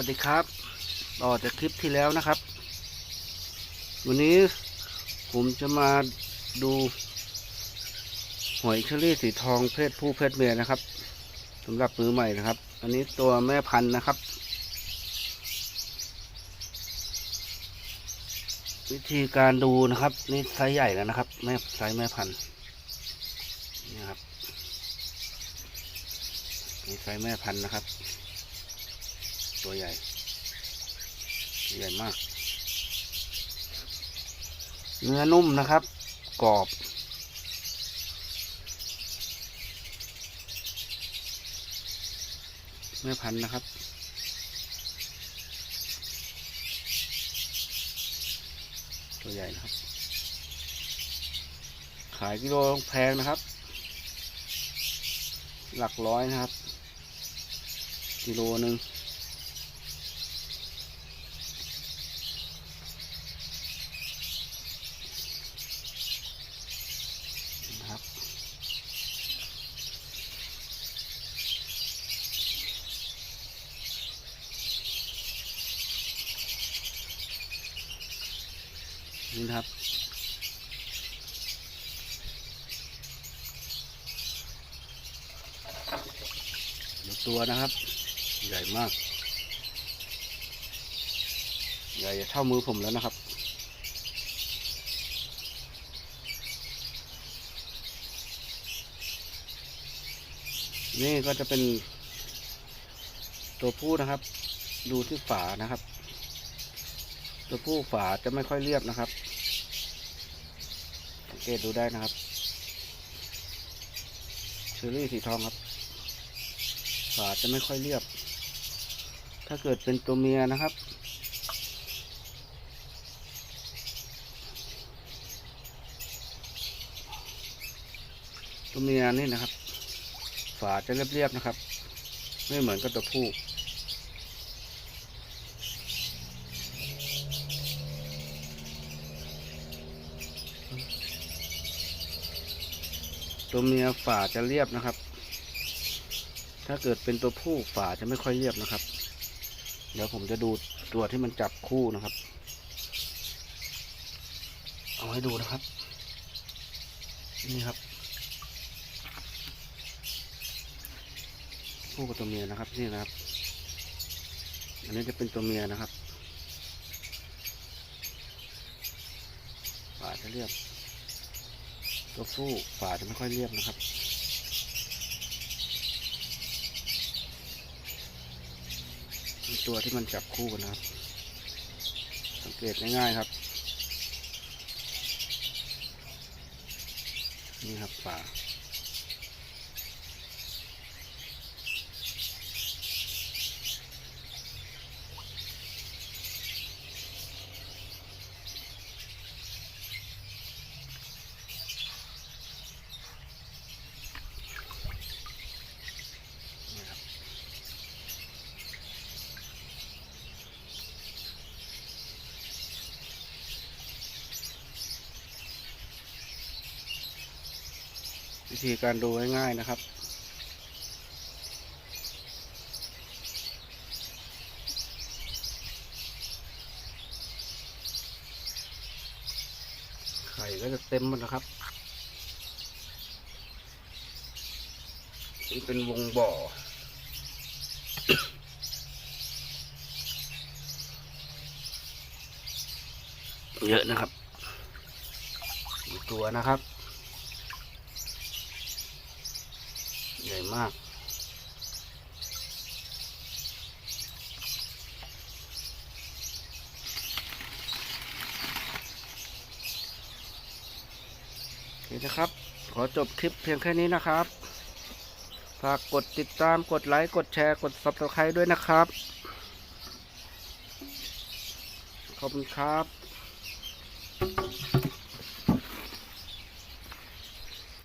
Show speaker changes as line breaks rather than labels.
วัสดีครับ ต่อจากคลิปที่แล้วนะครับ วันนี้ผมจะมาดูหอยเชอรี่สีทองเพศผู้เพศเมียนะครับสำหรับมือใหม่นะครับ อันนี้ตัวแม่พันธุ์นะครับ วิธีการดูนะครับ นี่ไซส์ใหญ่แล้วนะครับ แม่ไซส์แม่พันธุ์นี่ครับนี่ไซส์แม่พันธุ์นะครับ ตัวใหญ่ใหญ่มาก เนื้อนุ่มนะครับ กรอบแม่พันนะครับตัวใหญ่นะครับ ขายกิโลแพงนะครับ หลักร้อยนะครับ กิโลหนึ่ง นี่นะครับ ตัวนะครับ ใหญ่มาก ใหญ่เท่ามือผมแล้วนะครับนี่ก็จะเป็นตัวผู้นะครับ ดูที่ฝานะครับ ตัวผู้ฝาจะไม่ค่อยเรียบนะครับ เกตดูได้นะครับเชอรี่สีทองครับฝาจะไม่ค่อยเรียบ ถ้าเกิดเป็นตัวเมียนะครับ ตัวเมียนี่นะครับ ฝาจะเรียบๆนะครับ ไม่เหมือนกับตัวผู้ ตัวเมียฝาจะเรียบนะครับ ถ้าเกิดเป็นตัวผู้ฝาจะไม่ค่อยเรียบนะครับ เดี๋ยวผมจะดูตัวที่มันจับคู่นะครับ เอาให้ดูนะครับ นี่ครับ คู่กับตัวเมียนะครับนี่นะครับ อันนี้จะเป็นตัวเมียนะครับฝาจะเรียบ ตัวฟู้ฝาจะไม่ค่อยเรียบนะครับมีตัวที่มันจับคู่กันนะครับ สังเกตง่ายๆครับ นี่ครับฝา วิธีการดูง่ายๆนะครับ ไข่ก็จะเต็มหมดนะครับนี่เป็นวงบ่อเยอะนะครับ ตัวนะครับ ใหญ่มากโอเคนะครับ ขอจบคลิปเพียงแค่นี้นะครับ ฝากกดติดตาม กดไลค์ กดแชร์ กด subscribe ด้วยนะครับ ขอบคุณครับ